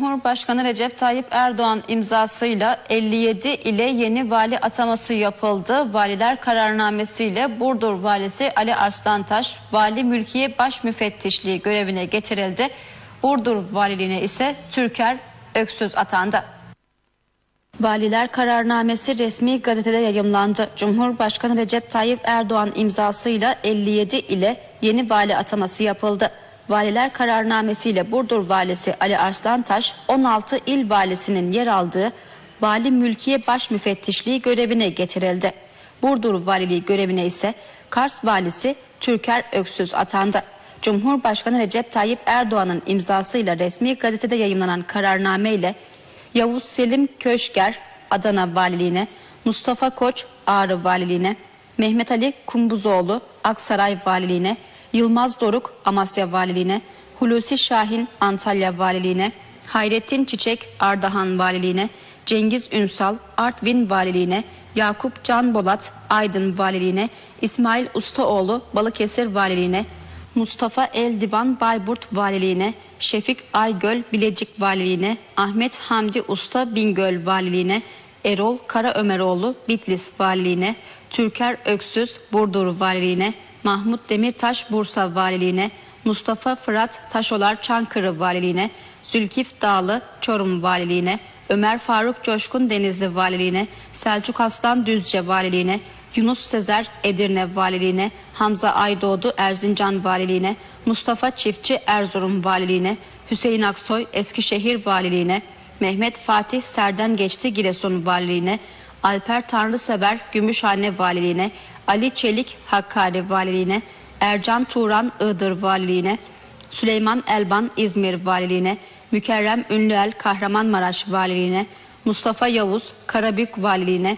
Cumhurbaşkanı Recep Tayyip Erdoğan imzasıyla 57 ile yeni vali ataması yapıldı. Valiler kararnamesiyle Burdur valisi Ali Arslantaş vali mülkiye baş müfettişliği görevine getirildi. Burdur valiliğine ise Türker Öksüz atandı. Valiler kararnamesi resmi gazetede yayımlandı. Cumhurbaşkanı Recep Tayyip Erdoğan imzasıyla 57 ile yeni vali ataması yapıldı. Valiler kararnamesiyle Burdur valisi Ali Arslantaş 16 il valisinin yer aldığı vali mülkiye baş müfettişliği görevine getirildi. Burdur valiliği görevine ise Kars valisi Türker Öksüz atandı. Cumhurbaşkanı Recep Tayyip Erdoğan'ın imzasıyla resmi gazetede yayımlanan kararname ile Yavuz Selim Köşker Adana Valiliğine, Mustafa Koç Ağrı Valiliğine, Mehmet Ali Kumbuzoğlu Aksaray Valiliğine, Yılmaz Doruk Amasya Valiliğine, Hulusi Şahin Antalya Valiliğine, Hayrettin Çiçek Ardahan Valiliğine, Cengiz Ünsal Artvin Valiliğine, Yakup Can Bolat Aydın Valiliğine, İsmail Ustaoğlu Balıkesir Valiliğine, Mustafa Eldivan Bayburt Valiliğine, Şefik Aygöl Bilecik Valiliğine, Ahmet Hamdi Usta Bingöl Valiliğine, Erol Karaömeroğlu Bitlis Valiliğine, Türker Öksüz Burdur Valiliğine, Mahmut Demirtaş Bursa Valiliğine, Mustafa Fırat Taşolar Çankırı Valiliğine, Zülkif Dağlı Çorum Valiliğine, Ömer Faruk Coşkun Denizli Valiliğine, Selçuk Aslan Düzce Valiliğine, Yunus Sezer Edirne Valiliğine, Hamza Aydoğdu Erzincan Valiliğine, Mustafa Çiftçi Erzurum Valiliğine, Hüseyin Aksoy Eskişehir Valiliğine, Mehmet Fatih Serden Geçti Giresun Valiliğine, Alper Tanrısever Gümüşhane Valiliğine, Ali Çelik Hakkari Valiliğine, Ercan Turan Iğdır Valiliğine, Süleyman Elban İzmir Valiliğine, Mükerrem Ünlüel Kahramanmaraş Valiliğine, Mustafa Yavuz Karabük Valiliğine,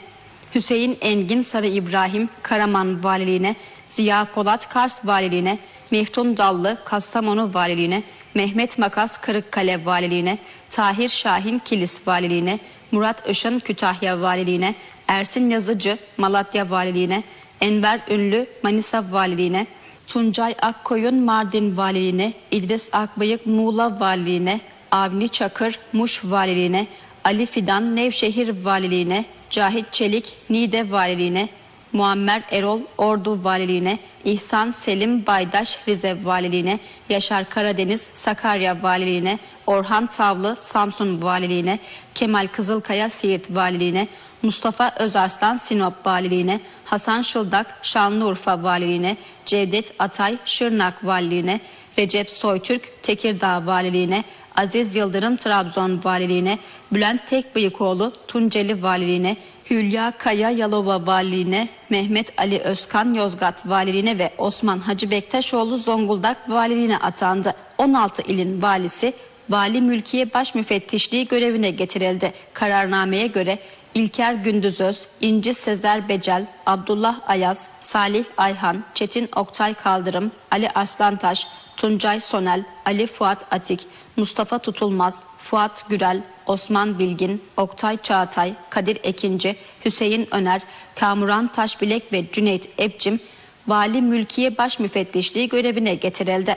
Hüseyin Engin Sarı İbrahim Karaman Valiliğine, Ziya Polat Kars Valiliğine, Meftun Dallı Kastamonu Valiliğine, Mehmet Makas Kırıkkale Valiliğine, Tahir Şahin Kilis Valiliğine, Murat Işın Kütahya Valiliğine, Ersin Yazıcı Malatya Valiliğine, Enver Ünlü Manisa Valiliğine, Tuncay Akkoyun Mardin Valiliğine, İdris Akbayık Muğla Valiliğine, Avni Çakır Muş Valiliğine, Ali Fidan Nevşehir Valiliğine, Cahit Çelik Niğde Valiliğine, Muammer Erol Ordu Valiliğine, İhsan Selim Baydaş Rize Valiliğine, Yaşar Karadeniz Sakarya Valiliğine, Orhan Tavlı Samsun Valiliğine, Kemal Kızılkaya Siirt Valiliğine, Mustafa Özarslan Sinop Valiliğine, Hasan Şıldak Şanlıurfa Valiliğine, Cevdet Atay Şırnak Valiliğine, Recep Soytürk Tekirdağ Valiliğine, Aziz Yıldırım Trabzon Valiliğine, Bülent Tekbıyıkoğlu Tunceli Valiliğine, Hülya Kaya Yalova Valiliğine, Mehmet Ali Özkan Yozgat Valiliğine ve Osman Hacı Bektaşoğlu Zonguldak Valiliğine atandı. 16 ilin valisi Vali Mülkiye Baş Müfettişliği görevine getirildi. Kararnameye göre İlker Gündüzöz, İnci Sezer Becel, Abdullah Ayaz, Salih Ayhan, Çetin Oktay Kaldırım, Ali Arslantaş, Tuncay Sonel, Ali Fuat Atik, Mustafa Tutulmaz, Fuat Gürel, Osman Bilgin, Oktay Çağatay, Kadir Ekinci, Hüseyin Öner, Kamuran Taşbilek ve Cüneyt Epcim, Vali Mülkiye Baş Müfettişliği görevine getirildi.